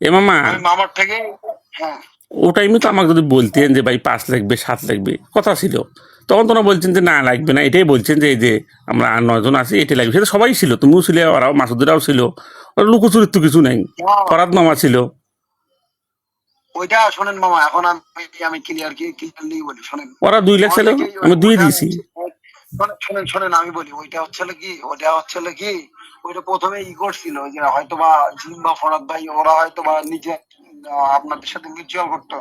এ মামা মামার থেকে হ্যাঁ। ও টাইমে তো আমাকে যদি বলতেন যে ভাই পাঁচ লাগবে সাত লাগবে কথা ছিল। তখন তোমরা বলছেন যে না লাগবে না। এটাই বলছেন যে এই যে আমরা আর নয়জন আছি এটাই লাগবে। সেটা সবাই ছিল তুমিও ছিলে ওরাও মাসুদরাও ছিল। ওরা লুকোচুরির তো কিছু নাই। ফরাদ মামা ছিল। ওইটা শোনেন মামা এখন আমি আমি ক্লিয়ার কি ক্লিয়ারলি বলি শোনেন। ওরা দুই লাখ ছিল আমি দুই দিয়েছি। শোনেন, শোনেন শোনেন আমি বলি ওইটা হচ্ছে কি ওইটা হচ্ছে কি ওইটা প্রথমে ই করছিল যে হয়তো বা জিম বা ফরাদ ভাই ওরা হয়তো বা নিজে আপনাদের সাথে মিউচুয়াল করতো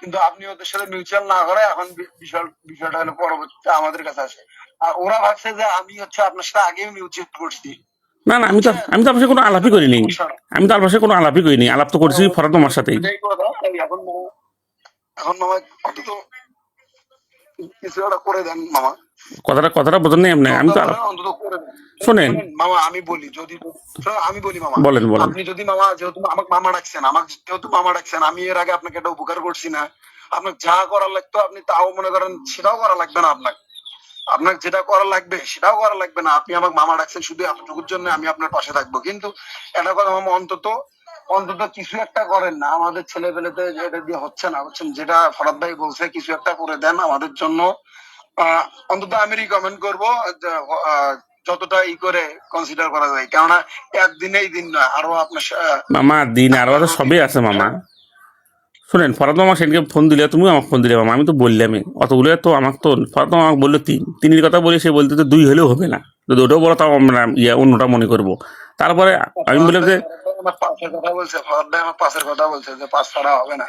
কিন্তু আপনি ওদের সাথে মিউচুয়াল না করে এখন বিষয় বিষয়টা হলো পরবর্তীতে আমাদের কাছে আসে। আর ওরা ভাবছে যে আমি হচ্ছে আপনার সাথে আগেও মিউচুয়াল করছি। না না আমি তো আমি তো আপনার কোনো আলাপই করিনি। আমি তো আপনার সাথে কোনো আলাপই করিনি। আলাপ তো করছি ফরাদ সাথেই। কথা, তাই এখন এখন মামা অন্তত কিছু একটা করে দেন মামা। কথাটা কথাটা বোঝেন নাই আপনি। আমি তো অন্তত করে। শোনেন। মামা আমি বলি যদি আমি বলি মামা। বলেন, বলেন। আপনি যদি মামা যেহেতু আমাকে মামা ডাকছেন আমাকে যেহেতু মামা ডাকছেন আমি এর আগে আপনাকে একটা উপকার করছি না। আপনার যা করা লাগতো আপনি তাও মনে করেন সেটাও করা লাগবে না আপনাকে। আপনার যেটা করা লাগবে সেটাও করা লাগবে না। আপনি আমাকে মামা ডাকছেন শুধু এতটুকুর জন্য আমি আপনার পাশে থাকব। কিন্তু এটা কথা মামা অন্তত অন্তত কিছু একটা করেন না। আমাদের ছেলে পেলেতে এটা দিয়ে হচ্ছে না, বুঝছেন? যেটা ফরাদ ভাই বলছে, কিছু একটা করে দেন আমাদের জন্য। অন্তত আমি রিকমেন্ড করব যতটা ই করে কনসিডার করা যায়। কেননা একদিনেই দিন নয়, আরও আপনার মামা, দিন আরও তো সবই আছে মামা। শোনেন, ফরাদ মামা সেদিনকে ফোন দিলে, তুমিও আমাকে ফোন দিলে মামা, আমি তো বললামই। অতগুলো তো আমাকে তো, ফরাদ মামা বলল তিন। তিনের কথা বলে সে বলতে তো দুই হলেও হবে না। যদি ওটাও বলো, তাও আমরা ইয়া, অন্যটা মনে করব। তারপরে আমি বললাম যে আমার পাশের কথা বলছে ফরাদ ভাই আমার পাশের কথা বলছে যে পাঁচ ছাড়া হবে না।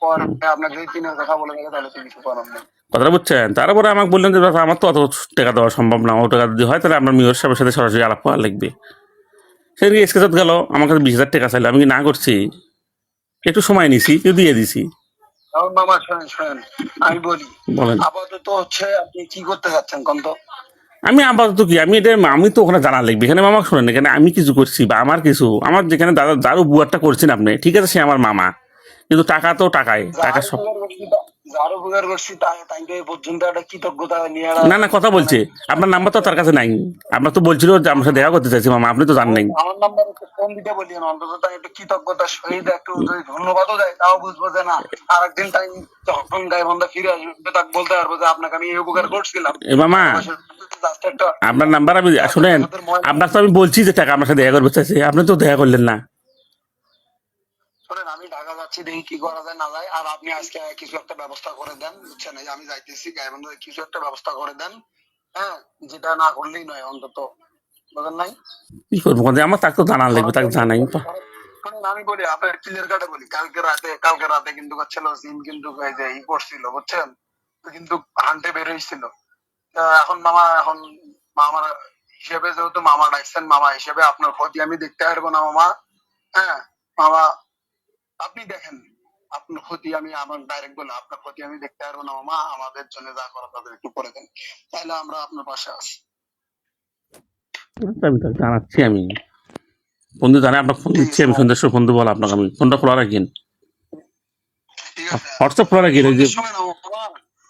পরে আপনাকে তিনের কথা বলে থাকে তাহলে কিছু করার নেই। কথাটা বুঝছেন? তারপরে আমাকে বললেন যে আমার তো অত টাকা দেওয়া সম্ভব না ও টাকা যদি হয় তাহলে আপনার মেয়র সাহেবের সাথে সরাসরি আলাপ করা লাগবে। সেদিকে স্কেচাত গেল আমার কাছে বিশ হাজার টাকা চাইলো। আমি কি না করছি? একটু সময় নিছি কেউ দিয়ে দিছি। মামা শোনেন শোনেন আমি বলি বলেন। আপাতত হচ্ছে আপনি কি করতে চাচ্ছেন কন্ত আমি আপাতত কি, আমি এটা, আমি তো ওখানে জানা লাগবে। এখানে মামা শোনেন, এখানে আমি কিছু করছি বা আমার কিছু, আমার যেখানে দাদা যার বুয়ারটা করছেন আপনি, ঠিক আছে, সে আমার মামা। কিন্তু টাকা তো টাকায়, টাকা সব যার উপকার করছি তা- পর্যন্ত একটা কৃতজ্ঞতা নিয়ে না না কথা বলছে। আপনার নাম্বার তো তার কাছে নাই। আপনার তো বলছিল যে আমার সাথে দেখা করতে চাইছি মামা আপনি তো জান নাই। আমার নাম্বার ফোন দিতে বলি না অন্তত তাই একটু কৃতজ্ঞতার সহিত একটু যদি ধন্যবাদও দেয় তাও বুঝব যে না আরেকদিন তাই যখন গায়ে বন্ধা ফিরে আসবে তাকে বলতে পারব যে আপনাকে আমি এই উপকার করছিলাম। এ মামা আপনার নাম্বার আমি শুনেন আপনার তো আমি বলছি যে টাকা আমার সাথে দেখা করতে চাইছে আপনি তো দেখা করলেন না। যাচ্ছি দেখি কি করা যায় না যায়। আর আপনি আজকে কিছু একটা ব্যবস্থা করে দেন বুঝছেন? আমি যাইতেছি গায়ে বন্ধা কিছু একটা ব্যবস্থা করে দেন হ্যাঁ? যেটা না করলেই নয় অন্তত। বুঝলেন নাই? কি করব? আমার তাকে লাগবে তাকে জানাই তো। আমি বলি আপনার ক্লিয়ার কাটে বলি কালকে রাতে কালকে রাতে কিন্তু ছিল কিন্তু এই যে ই করছিল বুঝছেন? কিন্তু হান্টে বের হয়েছিল। এখন মামা এখন মামার হিসেবে যেহেতু মামা ডাকছেন মামা হিসেবে আপনার ক্ষতি আমি দেখতে পারব না মামা। হ্যাঁ? মামা আপনি দেখেন আপনার ক্ষতি আমি আমার ডাইরেক্ট বলে আপনার ক্ষতি আমি দেখতে পারব না মা আমাদের জন্য যা করা তাদের একটু করে দেন। তাহলে আমরা আপনার পাশে আছি। আমি জানাচ্ছি আমি। বন্ধু জানে আপনার ফোন দিচ্ছি আমি সন্দেশ বন্ধু বল আপনাকে আমি ফোনটা খোলা রাখেন। ঠিক আছে। হোয়াটসঅ্যাপ খোলা রাখেন ওই যে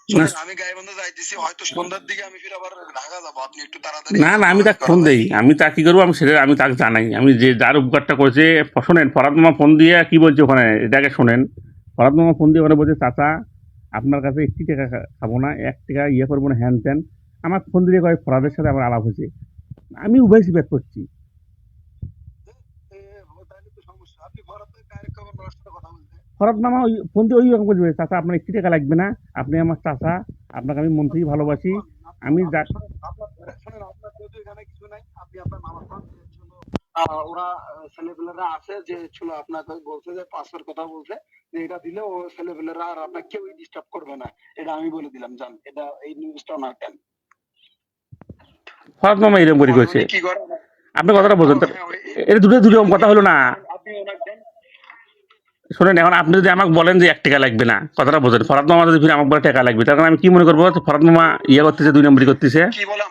না আমি গাইবান্ধা যাইতেছি হয়তো সন্ধ্যার দিকে আমি ফির আবার ঢাকা যাব। আপনি একটু তাড়াতাড়ি না না আমি তাকে ফোন দেই। আমি তা কি করব? আমি সেটা আমি তাকে জানাই। আমি যে যার উপকারটা করেছে শোনেন ফরাদ ফোন দিয়ে কি বলছে ওখানে? এটাকে শোনেন। ফরাদ ফোন দিয়ে ওখানে বলছে চাচা আপনার কাছে একটি টাকা খাব না এক টাকা ইয়ে করব না হ্যান ত্যান আমার ফোন দিয়ে কয় ফরাদের সাথে আমার আলাপ হয়েছে। আমি উভয় সিপেট করছি। আপনি ডাইরেক্ট কথা বলতে ফরাদ মামা ওই ফোন দিয়ে ওই রকম বলবে চাচা আপনার একটি টাকা লাগবে না আপনি আমার চাচা আপনাকে আমি মন থেকে ভালোবাসি আমি ওরা ছেলেপেলেরা আছে যে ছিল আপনাকে বলছে যে পাসওয়ার্ড কথা বলছে যে এটা দিলে ও ছেলেপেলেরা আর আপনার কেউই ডিস্টার্ব করবে না এটা আমি বলে দিলাম জান এটা এই নিউজটা না কেন ফরাদ এরকম করে করেছে। আপনি কথাটা বোঝেন তো হ্যাঁ, এটা দুটো দুটো কথা হলো না। শোনেন, এখন আপনি যদি আমাকে বলেন যে এক টাকা লাগবে না, কথাটা বোঝেন। মামা যদি আমাকে বলে টাকা লাগবে কারণে আমি কি মনে করব? মামা ইয়ে করতেছে, দুই নম্বরই করতেছে। কি বলে